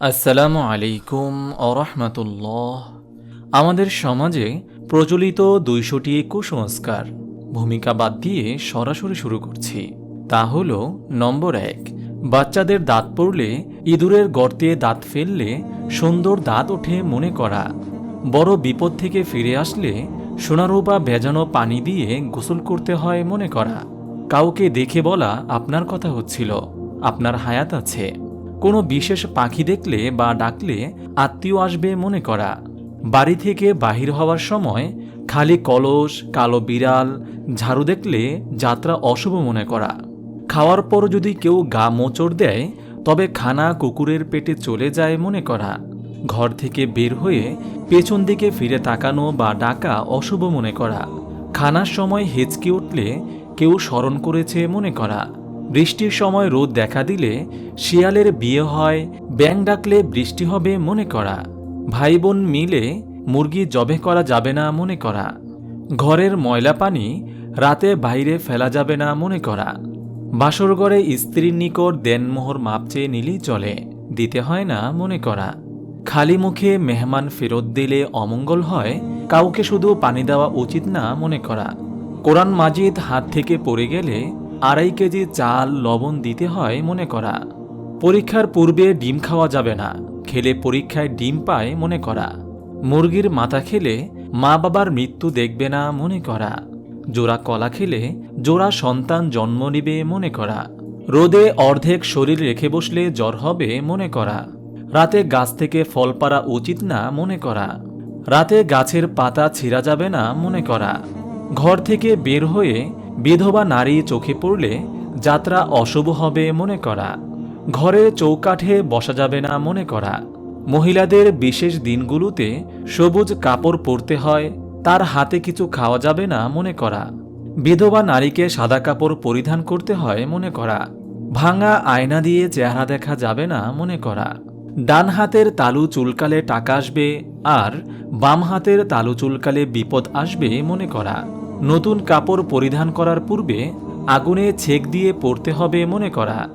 আসসালামু আলাইকুম আরহামতুল্লাহ আমাদের সমাজে প্রচলিত দুইশোটি কুসংস্কার, ভূমিকা বাদ দিয়ে সরাসরি শুরু করছি। তা হল নম্বর এক, বাচ্চাদের দাঁত পড়লে ইঁদুরের গর্তে দাঁত ফেললে, সুন্দর দাঁত ওঠে মনে করা। বড় বিপদ থেকে ফিরে আসলে সোনারূপা ভেজানো পানি দিয়ে গোসল করতে হয় মনে করা। কাউকে দেখে বলা আপনার কথা হচ্ছিল। আপনার হায়াত আছে। কোনো বিশেষ পাখি দেখলে বা ডাকলে আত্মীয় আসবে মনে করা। বাড়ি থেকে বাহির হওয়ার সময় খালি কলস, কালো বিড়াল, ঝাড়ু দেখলে যাত্রা অশুভ মনে করা। খাওয়ার পর যদি কেউ গা মোচড় দেয়, তবে খানা কুকুরের পেটে চলে যায় মনে করা। ঘর থেকে বের হয়ে পেছন দিকে ফিরে তাকানো বা ডাকা অশুভ মনে করা। খানার সময় হেঁচকে উঠলে কেউ স্মরণ করেছে মনে করা। বৃষ্টির সময় রোদ দেখা দিলে শিয়ালের বিয়ে হয় ব্যাং ডাকলে বৃষ্টি হবে মনে করা। ভাই বোন মিলে মুরগি জবে করা যাবে না মনে করা। ঘরের ময়লা পানি রাতে বাইরে ফেলা যাবে না মনে করা। বাসরগড়ে স্ত্রীর নিকট দেনমোহর মাপ চেয়ে নিলেই চলে, দিতে হয় না মনে করা। খালি মুখে মেহমান ফেরত দিলে অমঙ্গল হয়, কাউকে শুধু পানি দেওয়া উচিত না মনে করা। কোরআন মাজিদ হাত থেকে পড়ে গেলে আড়াই কেজি চাল, লবণ দিতে হয় মনে করা। পরীক্ষার পূর্বে ডিম খাওয়া যাবে না। খেলে পরীক্ষায় ডিম পায় মনে করা। মুরগির মাথা খেলে মা বাবার মৃত্যু দেখবে না মনে করা। জোড়া কলা খেলে জোড়া সন্তান জন্ম নিবে মনে করা। রোদে অর্ধেক শরীর রেখে বসলে জ্বর হবে মনে করা। রাতে গাছ থেকে ফল পাড়া উচিত না মনে করা। রাতে গাছের পাতা ছিঁড়া যাবে না মনে করা। ঘর থেকে বের হয়ে বিধবা নারী চোখে পড়লে যাত্রা অশুভ হবে মনে করা। ঘরে চৌকাঠে বসা যাবে না মনে করা। মহিলাদের বিশেষ দিনগুলোতে সবুজ কাপড় পরতে হয়, তার হাতে কিছু খাওয়া যাবে না মনে করা। বিধবা নারীকে সাদা কাপড় পরিধান করতে হয় মনে করা। ভাঙা আয়না দিয়ে চেহারা দেখা যাবে না মনে করা। ডান হাতের তালু চুলকালে টাকা আসবে, আর বাম হাতের তালু চুলকালে বিপদ আসবে মনে করা। নতুন কাপড় পরিধান করার পূর্বে আগুনে ছেক দিয়ে পড়তে হবে মনে করা।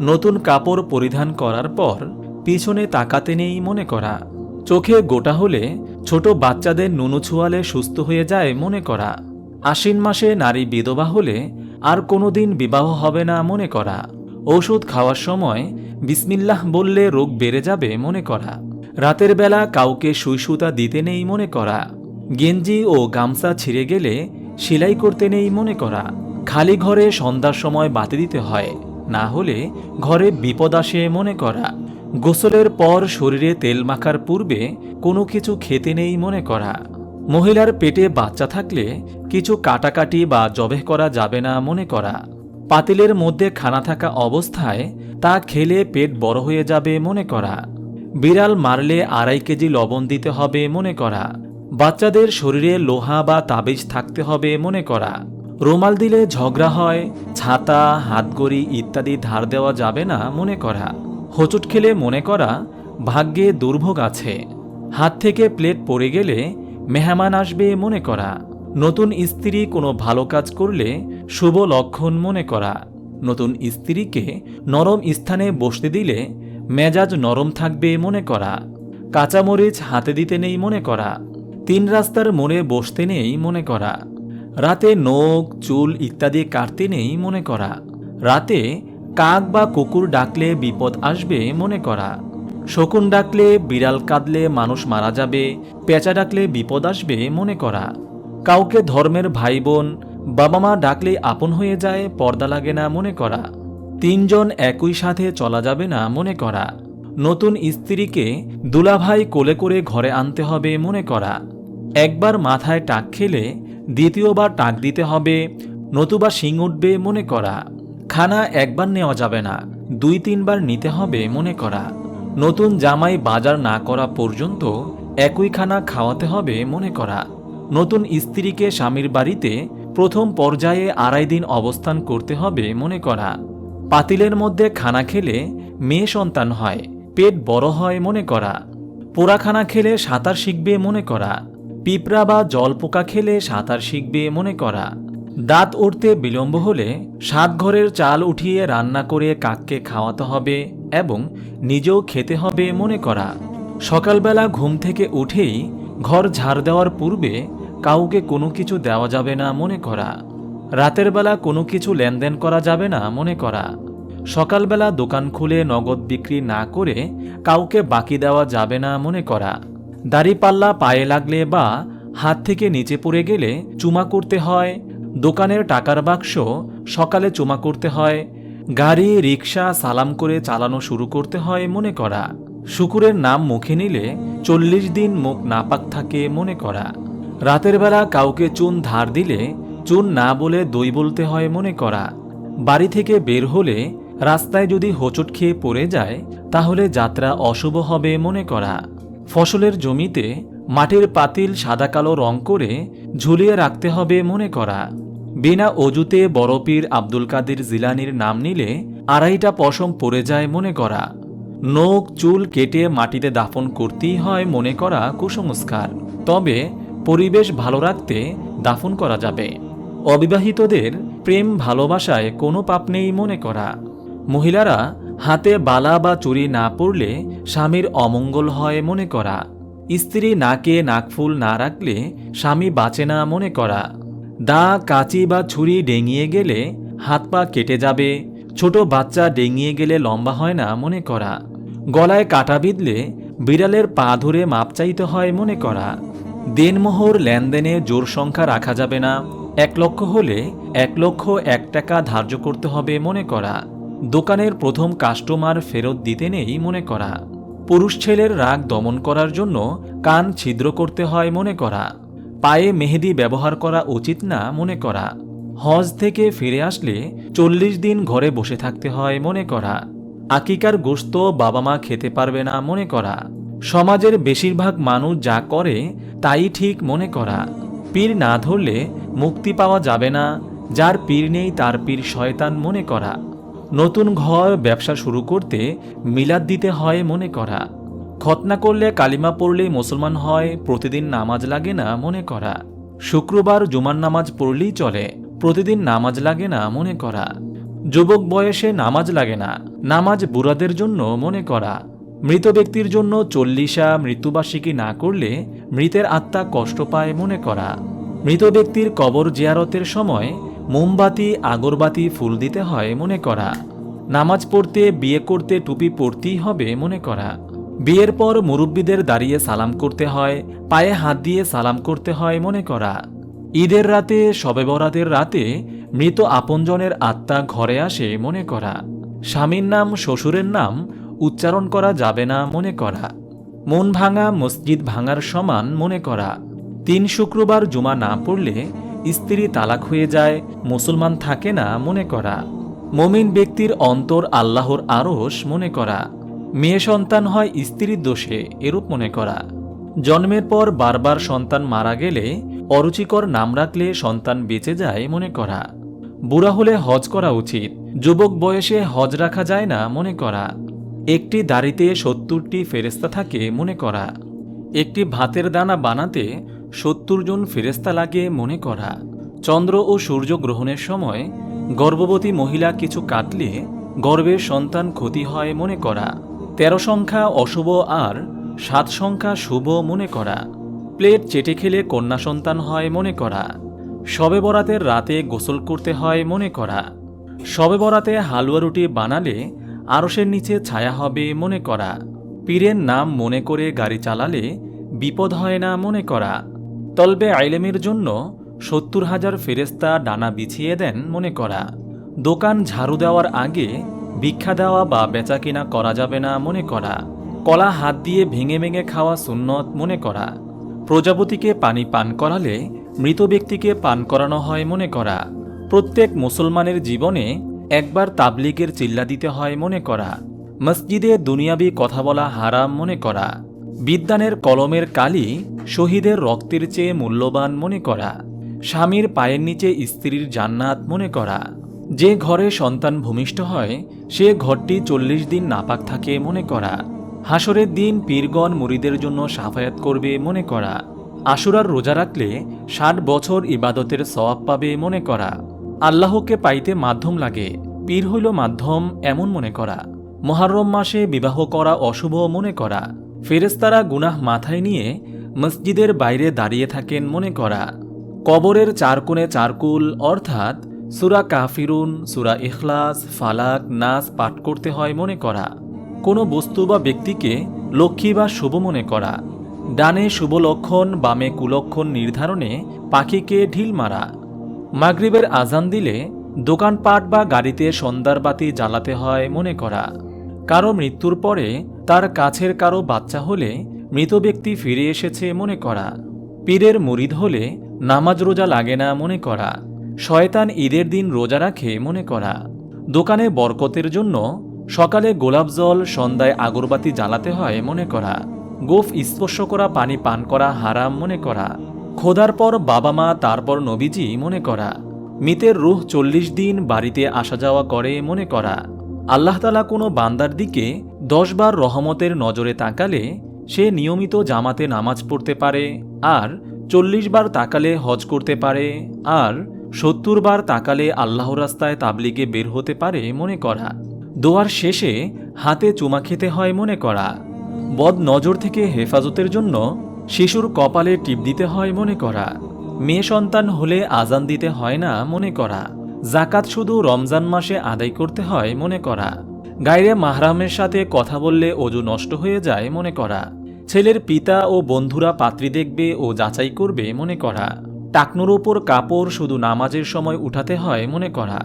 নতুন কাপড় পরিধান করার পর পিছনে তাকাতে নেই মনে করা। চোখে গোটা হলে ছোট বাচ্চাদের নুনু ছুয়ালে সুস্থ হয়ে যায় মনে করা। আশ্বিন মাসে নারী বিধবা হলে আর কোনোদিন বিবাহ হবে না মনে করা। ওষুধ খাওয়ার সময় বিসমিল্লাহ বললে রোগ বেড়ে যাবে মনে করা। রাতের বেলা কাউকে সুইসুতা দিতে নেই মনে করা। গেঞ্জি ও গামছা ছিঁড়ে গেলে সেলাই করতে নেই মনে করা। খালি ঘরে সন্ধ্যার সময় বাতি দিতে হয়, না হলে ঘরে বিপদ আসে মনে করা। গোসলের পর শরীরে তেল মাখার পূর্বে কোনো কিছু খেতে নেই মনে করা। মহিলার পেটে বাচ্চা থাকলে কিছু কাটাকাটি বা জবেহ করা যাবে না মনে করা। পাতিলের মধ্যে খানা থাকা অবস্থায় তা খেলে পেট বড় হয়ে যাবে মনে করা। বিড়াল মারলে আড়াই কেজি লবণ দিতে হবে মনে করা। বাচ্চাদের শরীরে লোহা বা তাবিজ থাকতে হবে মনে করা। রুমাল দিলে ঝগড়া হয়, ছাতা হাতগড়ি ইত্যাদি ধার দেওয়া যাবে না মনে করা। হোঁচট খেলে মনে করা, ভাগ্যে দুর্ভোগ আছে। হাত থেকে প্লেট পড়ে গেলে মেহমান আসবে মনে করা। নতুন স্ত্রী কোনো ভালো কাজ করলে শুভ লক্ষণ মনে করা। নতুন স্ত্রীকে নরম স্থানে বসতে দিলে মেজাজ নরম থাকবে মনে করা। কাঁচামরিচ হাতে দিতে নেই মনে করা। তিন রাস্তার মোড়ে বসতে নেই মনে করা। রাতে নখ, চুল ইত্যাদি কাটতে নেই মনে করা। রাতে কাক বা কুকুর ডাকলে বিপদ আসবে মনে করা। শকুন ডাকলে বিড়াল কাঁদলে মানুষ মারা যাবে, পেঁচা ডাকলে বিপদ আসবে মনে করা। কাউকে ধর্মের ভাই বোন বাবা মা ডাকলে আপন হয়ে যায়, পর্দা লাগে না মনে করা। তিনজন একই সাথে চলা যাবে না মনে করা। নতুন স্ত্রীকে দুলাভাই কোলে করে ঘরে আনতে হবে মনে করা। একবার মাথায় টাক খেলে দ্বিতীয়বার টাক দিতে হবে, নতুবা শিং উঠবে মনে করা। খানা একবার নেওয়া যাবে না, দুই তিনবার নিতে হবে মনে করা। নতুন জামাই বাজার না করা পর্যন্ত একই খানা খাওয়াতে হবে মনে করা। নতুন স্ত্রীকে স্বামীর বাড়িতে প্রথম পর্যায়ে আড়াই দিন অবস্থান করতে হবে মনে করা। পাতিলের মধ্যে খানা খেলে মেয়ে সন্তান হয়, পেট বড় হয় মনে করা। পোড়া খানা খেলে সাঁতার শিখবে মনে করা। পিঁপড়া বা জল পোকা খেলে সাঁতার শিখবে মনে করা। দাঁত উঠতে বিলম্ব হলে সাত ঘরের চাল উঠিয়ে রান্না করে কাককে খাওয়াতে হবে এবং নিজেও খেতে হবে মনে করা। সকালবেলা ঘুম থেকে উঠেই ঘর ঝাড় দেওয়ার পূর্বে কাউকে কোনো কিছু দেওয়া যাবে না মনে করা। রাতের বেলা কোনো কিছু লেনদেন করা যাবে না মনে করা। সকালবেলা দোকান খুলে নগদ বিক্রি না করে কাউকে বাকি দেওয়া যাবে না মনে করা। দাড়িপাল্লা পায়ে লাগলে বা হাত থেকে নিচে পড়ে গেলে চুমা করতে হয়। দোকানের টাকার বাক্স সকালে চুমা করতে হয়। গাড়ি রিক্সা সালাম করে চালানো শুরু করতে হয় মনে করা। শুকুরের নাম মুখে নিলে চল্লিশ দিন মুখ নাপাক থাকে মনে করা। রাতের বেলা কাউকে চুন ধার দিলে চুন না বলে দই বলতে হয় মনে করা। বাড়ি থেকে বের হলে রাস্তায় যদি হোঁচট খেয়ে পড়ে যায়, তাহলে যাত্রা অশুভ হবে মনে করা। ফসলের জমিতে মাটির পাতিল সাদা কালো রং করে ঝুলিয়ে রাখতে হবে মনে করা। বিনা অজুতে বড়পীর আব্দুল কাদের জিলানির নাম নিলে আড়াইটা পশম পড়ে যায় মনে করা। নখ, চুল কেটে মাটিতে দাফন করতেই হয় মনে করা কুসংস্কার। তবে পরিবেশ ভালো রাখতে দাফন করা যাবে। অবিবাহিতদের প্রেম ভালোবাসায় কোনো পাপ নেই মনে করা। মহিলারা হাতে বালা বা চুরি না পরলে স্বামীর অমঙ্গল হয় মনে করা। স্ত্রী নাকে নাকফুল না রাখলে স্বামী বাঁচে না মনে করা। দা, কাঁচি বা ছুরি ডেঙিয়ে গেলে হাত পা কেটে যাবে। ছোট বাচ্চা ডেঙিয়ে গেলে লম্বা হয় না মনে করা। গলায় কাটা বিঁধলে বিড়ালের পা ধরে মাপ চাইতে হয় মনে করা। দেনমোহর লেনদেনে জোর সংখ্যা রাখা যাবে না। এক লক্ষ হলে এক লক্ষ এক টাকা ধার্য করতে হবে মনে করা। দোকানের প্রথম কাস্টমার ফেরত দিতে নেই মনে করা। পুরুষ ছেলের রাগ দমন করার জন্য কান ছিদ্র করতে হয় মনে করা। পায়ে মেহেদি ব্যবহার করা উচিত না মনে করা। হজ থেকে ফিরে আসলে চল্লিশ দিন ঘরে বসে থাকতে হয় মনে করা। আকিকার গোস্ত বাবা মা খেতে পারবে না মনে করা। সমাজের বেশিরভাগ মানুষ যা করে, তাই ঠিক মনে করা। পীর না ধরলে মুক্তি পাওয়া যাবে না, যার পীর নেই তার পীর শয়তান মনে করা। নতুন ঘর, ব্যবসা শুরু করতে মিলাদ দিতে হয় মনে করা। খতনা করলে কালিমা পড়লেই মুসলমান হয়, প্রতিদিন নামাজ লাগে না মনে করা। শুক্রবার জুমার নামাজ পড়লেই চলে, প্রতিদিন নামাজ লাগে না মনে করা। যুবক বয়সে নামাজ লাগে না, নামাজ বুড়াদের জন্য মনে করা। মৃত ব্যক্তির জন্য চল্লিশা মৃত্যুবার্ষিকী না করলে মৃতের আত্মা কষ্ট পায় মনে করা। মৃত ব্যক্তির কবর জিয়ারতের সময় মোমবাতি, আগরবাতি, ফুল দিতে হয় মনে করা। নামাজ পড়তে, বিয়ে করতে টুপি পরতেই হবে মনে করা। বিয়ের পর মুরব্বীদের দাঁড়িয়ে সালাম করতে হয়, পায়ে হাত দিয়ে সালাম করতে হয় মনে করা। ঈদের রাতে, শবে বরাতের রাতে মৃত আপনজনের আত্মা ঘরে আসে মনে করা। স্বামীর নাম, শ্বশুরের নাম উচ্চারণ করা যাবে না মনে করা। মন ভাঙা, মসজিদ ভাঙার সমান মনে করা। তিন শুক্রবার জুমা না পড়লে স্ত্রী তালাক হয়ে যায়, মুসলমান থাকে না মনে করা। মমিন ব্যক্তির অন্তর আল্লাহর আরস মনে করা। মেয়ে সন্তান হয় স্ত্রীর দোষে এরূপ মনে করা। জন্মের পর বারবার সন্তান মারা গেলে অরুচিকর নাম রাখলে সন্তান বেঁচে যায় মনে করা। বুড়া হলে হজ করা উচিত, যুবক বয়সে হজ রাখা যায় না মনে করা। একটি দাড়িতে সত্তরটি ফেরেস্তা থাকে মনে করা। একটি ভাতের দানা বানাতে সত্তর জন ফেরেস্তা লাগে মনে করা। চন্দ্র ও সূর্য গ্রহণের সময় গর্ভবতী মহিলা কিছু কাটলে গর্ভের সন্তান ক্ষতি হয় মনে করা। তেরো সংখ্যা অশুভ আর সাত সংখ্যা শুভ মনে করা। প্লেট চেটে খেলে কন্যা সন্তান হয় মনে করা। শবে বরাতের রাতে গোসল করতে হয় মনে করা। শবে বরাতে হালুয়া রুটি বানালে আরসের নিচে ছায়া হবে মনে করা। পীরের নাম মনে করে গাড়ি চালালে বিপদ হয় না মনে করা। তলবে আইলেমের জন্য সত্তর হাজার ফেরেস্তা ডানা বিছিয়ে দেন মনে করা। দোকান ঝাড়ু দেওয়ার আগে ভিক্ষা দেওয়া বা বেচা বেচাকেনা করা যাবে না মনে করা। কলা হাত দিয়ে ভেঙে ভেঙে খাওয়া সুন্নত মনে করা। প্রজাপতিকে পানি পান করালে মৃত ব্যক্তিকে পান করানো হয় মনে করা। প্রত্যেক মুসলমানের জীবনে একবার তাবলিগের চিল্লা দিতে হয় মনে করা। মসজিদে দুনিয়াবি কথা বলা হারাম মনে করা। বিদ্যানের কলমের কালি শহীদের রক্তের চেয়ে মূল্যবান মনে করা, স্বামীর পায়ের নিচে স্ত্রীর জান্নাত মনে করা। যে ঘরে সন্তান ভূমিষ্ঠ হয়, সে ঘরটি চল্লিশ দিন নাপাক থাকে মনে করা। হাসরের দিন পীরগণ মুরিদের জন্য সাফায়াত করবে মনে করা। আশুরার রোজা রাখলে ষাট বছর ইবাদতের সওয়াব পাবে মনে করা। আল্লাহকে পাইতে মাধ্যম লাগে, পীর হইল মাধ্যম এমন মনে করা। মহারম মাসে বিবাহ করা অশুভ মনে করা। ফেরেস্তারা গুনাহ মাথায় নিয়ে মসজিদের বাইরে দাঁড়িয়ে থাকেন মনে করা। কবরের চার কোণে চারকুল অর্থাৎ সুরা কাফিরুন, সুরা ইখলাস, ফালাক, নাস পাঠ করতে হয় মনে করা। কোনো বস্তু বা ব্যক্তিকে লক্ষ্মী বা শুভ মনে করা। ডানে শুভ লক্ষণ, বামে কুলক্ষণ নির্ধারণে পাখিকে ঢিল মারা। মাগরিবের আজান দিলে দোকানপাট বা গাড়িতে সন্ধ্যার বাতি জ্বালাতে হয় মনে করা। কারও মৃত্যুর পরে তার কাছের কারও বাচ্চা হলে মৃত ব্যক্তি ফিরে এসেছে মনে করা। পীরের মুরিদ হলে নামাজ রোজা লাগে না মনে করা। শয়তান ঈদের দিন রোজা রাখে মনে করা। দোকানে বরকতের জন্য সকালে গোলাপ জল, সন্ধ্যায় আগরবাতি জ্বালাতে হয় মনে করা। গোফ স্পর্শ করা, পানি পান করা হারাম মনে করা। খোদার পর বাবা মা, তারপর নবীজি মনে করা। মিতের রুহ চল্লিশ দিন বাড়িতে আসা যাওয়া করে মনে করা। আল্লাহতালা কোনো বান্দার দিকে দশবার রহমতের নজরে তাকালে সে নিয়মিত জামাতে নামাজ পড়তে পারে, আর চল্লিশ বার তাকালে হজ করতে পারে, আর সত্তর বার তাকালে আল্লাহ রাস্তায় তাবলিগে বের হতে পারে মনে করা। দোয়ার শেষে হাতে চুমা খেতে হয় মনে করা। বদ নজর থেকে হেফাজতের জন্য শিশুর কপালে টিপ দিতে হয় মনে করা। মেয়ে সন্তান হলে আজান দিতে হয় না মনে করা। জাকাত শুধু রমজান মাসে আদায় করতে হয় মনে করা। গাইরে মাহরামের সাথে কথা বললে অজু নষ্ট হয়ে যায় মনে করা। ছেলের পিতা ও বন্ধুরা পাত্রী দেখবে ও যাচাই করবে মনে করা। টাকনুর ওপর কাপড় শুধু নামাজের সময় উঠাতে হয় মনে করা।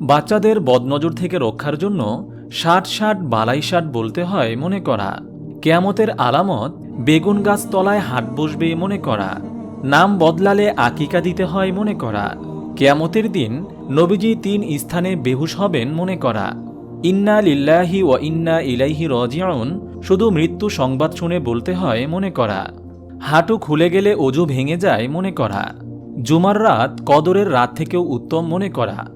বাচ্চাদের বদনজর থেকে রক্ষার জন্য ষাট ষাট বালাই ষাট বলতে হয় মনে করা। কেয়ামতের আলামত বেগুন গাছ তলায় হাট বসবে মনে করা। নাম বদলালে আকিকা দিতে হয় মনে করা। কেয়ামতের দিন নবীজি তিন স্থানে বেহুশ হবেন মনে করা। ইন্না লিল্লাহি ও ইন্না ইলাইহি রজিউন। শুধু মৃত্যু সংবাদ শুনে বলতে হয়, মনে করা। হাঁটু খুলে গেলে অজু ভেঙে যায়, মনে করা। জুমার রাত কদরের রাত থেকেও উত্তম, মনে করা।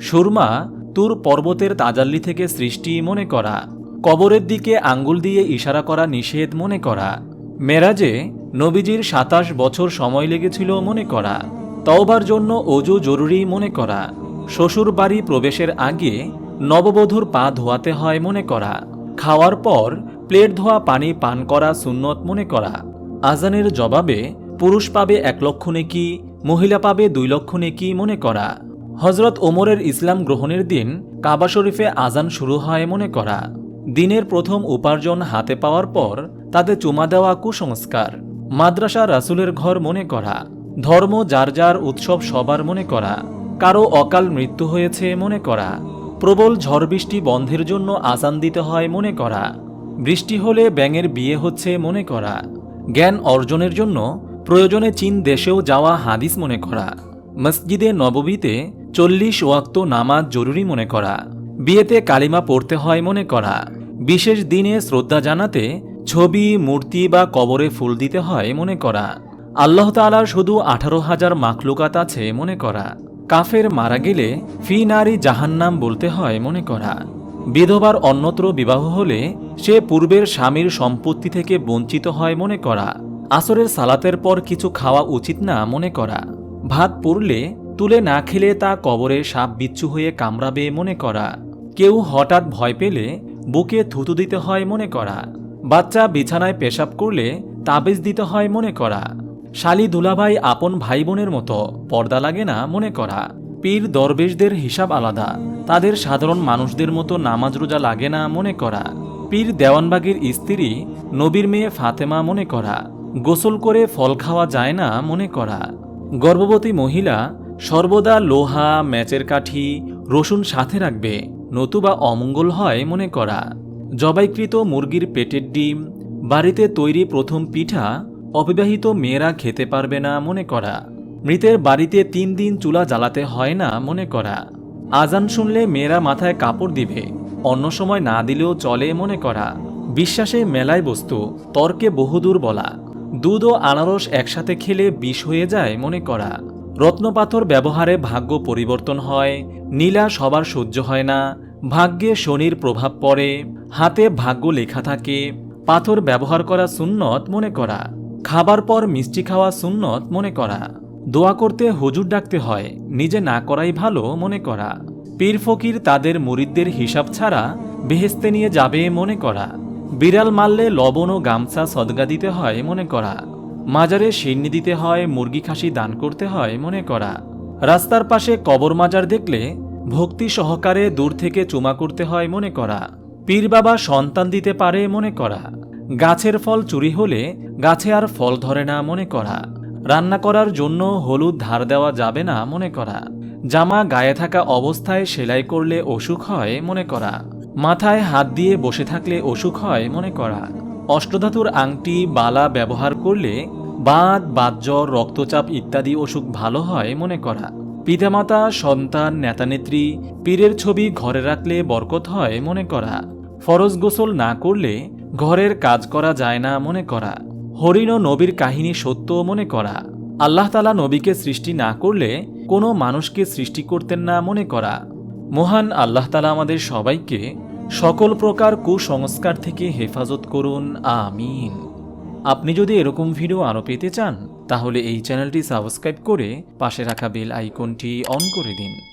সুরমা তুর পর্বতের তাজাল্লি থেকে সৃষ্টি, মনে করা। কবরের দিকে আঙ্গুল দিয়ে ইশারা করা নিষেধ, মনে করা। মেরাজে নবীজির সাতাশ বছর সময় লেগেছিল, মনে করা। তওবার জন্য অজু জরুরি, মনে করা। শ্বশুর বাড়ি প্রবেশের আগে নববধূর পা ধোয়াতে হয় মনে করা। খাওয়ার পর প্লেট ধোয়া, পানি পান করা সুন্নত মনে করা। আজানের জবাবে, পুরুষ পাবে এক লক্ষ নেকি, মহিলা পাবে দুই লক্ষ নেকি মনে করা। হজরত ওমরের ইসলাম গ্রহণের দিন কাবা শরীফে আজান শুরু হয় মনে করা। দিনের প্রথম উপার্জন হাতে পাওয়ার পর তাতে চুমা দেওয়া কুসংস্কার। মাদ্রাসা রাসুলের ঘর মনে করা। ধর্ম যার যার উৎসব সবার মনে করা। কারও অকাল মৃত্যু হয়েছে মনে করা। প্রবল ঝড় বৃষ্টি বন্ধের জন্য আজান দিতে হয় মনে করা। বৃষ্টি হলে ব্যাঙের বিয়ে হচ্ছে মনে করা। জ্ঞান অর্জনের জন্য প্রয়োজনে চীন দেশেও যাওয়া হাদিস মনে করা। মসজিদে নববীতে চল্লিশ ওয়াক্ত নামাজ জরুরি মনে করা। বিয়েতে কালিমা পড়তে হয় মনে করা। বিশেষ দিনে শ্রদ্ধা জানাতে ছবি, মূর্তি বা কবরে ফুল দিতে হয় মনে করা। আল্লাহ তালার শুধু আঠারো হাজার মাখলুকাত আছে মনে করা। কাফের মারা গেলে ফি নারী জাহান্নাম বলতে হয় মনে করা। বিধবার অন্যত্র বিবাহ হলে সে পূর্বের স্বামীর সম্পত্তি থেকে বঞ্চিত হয় মনে করা। আসরের সালাতের পর কিছু খাওয়া উচিত না মনে করা। ভাত পড়লে তুলে না খেলে তা কবরে সাপ বিচ্ছু হয়ে কামড়াবে মনে করা। কেউ হঠাৎ ভয় পেলে বুকে থুতু দিতে হয় মনে করা। বাচ্চা বিছানায় পেশাব করলে তাবিজ দিতে হয় মনে করা। শালি দুলাভাই আপন ভাই বোনের মতো পর্দা লাগে না মনে করা। পীর দরবেশদের হিসাব আলাদা। তাদের সাধারণ মানুষদের মতো নামাজ রোজা লাগে না মনে করা। পীর দেওয়ানবাগের স্ত্রী নবীর মেয়ে ফাতেমা মনে করা। গোসল করে ফল খাওয়া যায় না মনে করা। গর্ভবতী মহিলা সর্বদা লোহা, ম্যাচের কাঠি, রসুন সাথে রাখবে, নতুবা অমঙ্গল হয় মনে করা। জবাইকৃত মুরগির পেটের ডিম, বাড়িতে তৈরি প্রথম পিঠা অবিবাহিত মেয়েরা খেতে পারবে না, মনে করা। মৃতের বাড়িতে তিন দিন চুলা জ্বালাতে হয় না, মনে করা। আজান শুনলে মেয়েরা মাথায় কাপড় দিবে, অন্য সময় না দিলেও চলে, মনে করা। বিশ্বাসে মেলায় বস্তু, তর্কে বহুদূর বলা। দুধ ও আনারস একসাথে খেলে বিষ হয়ে যায়, মনে করা। রত্নপাথর ব্যবহারে ভাগ্য পরিবর্তন হয়, নীলা সবার সহ্য হয় না, ভাগ্যে শনির প্রভাব পড়ে, হাতে ভাগ্য লেখা থাকে, পাথর ব্যবহার করা সুন্নত, মনে করা। খাবার পর মিষ্টি খাওয়া সুন্নত মনে করা। দোয়া করতে হুজুর ডাকতে হয়, নিজে না করাই ভালো মনে করা। পীর ফকির তাদের মুরিদদের হিসাব ছাড়া বেহেস্তে নিয়ে যাবে মনে করা। বিড়াল মারলে লবণ ও গামছা সদগা দিতে হয় মনে করা। মাজারে সিন্নি দিতে হয়, মুরগি খাসি দান করতে হয় মনে করা। রাস্তার পাশে কবর মাজার দেখলে ভক্তি সহকারে দূর থেকে চুমা করতে হয় মনে করা। পীর বাবা সন্তান দিতে পারে মনে করা। গাছের ফল চুরি হলে গাছে আর ফল ধরে না মনে করা। রান্না করার জন্য হলুদ ধার দেওয়া যাবে না মনে করা। জামা গায়ে থাকা অবস্থায় সেলাই করলে অসুখ হয় মনে করা। মাথায় হাত দিয়ে বসে থাকলে অসুখ হয় মনে করা। অষ্টধাতুর আংটি, বালা ব্যবহার করলে বাত, বাতজ্বর, রক্তচাপ ইত্যাদি অসুখ ভালো হয় মনে করা। পিতামাতা, সন্তান, নেতানেত্রী, পীরের ছবি ঘরে রাখলে বরকত হয় মনে করা। ফরজ গোসল না করলে ঘরের কাজ করা যায় না মনে করা। হরিণ ও নবীর কাহিনী সত্য মনে করা। আল্লাহ তালা নবীকে সৃষ্টি না করলে কোনো মানুষকে সৃষ্টি করতেন না মনে করা। মহান আল্লাহ তালা আমাদের সবাইকে সকল প্রকার কুসংস্কার থেকে হেফাজত করুন, আমিন। আপনি যদি এরকম ভিডিও আরও পেতে চান, তাহলে এই চ্যানেলটি সাবস্ক্রাইব করে পাশে রাখা বেল আইকনটি অন করে দিন।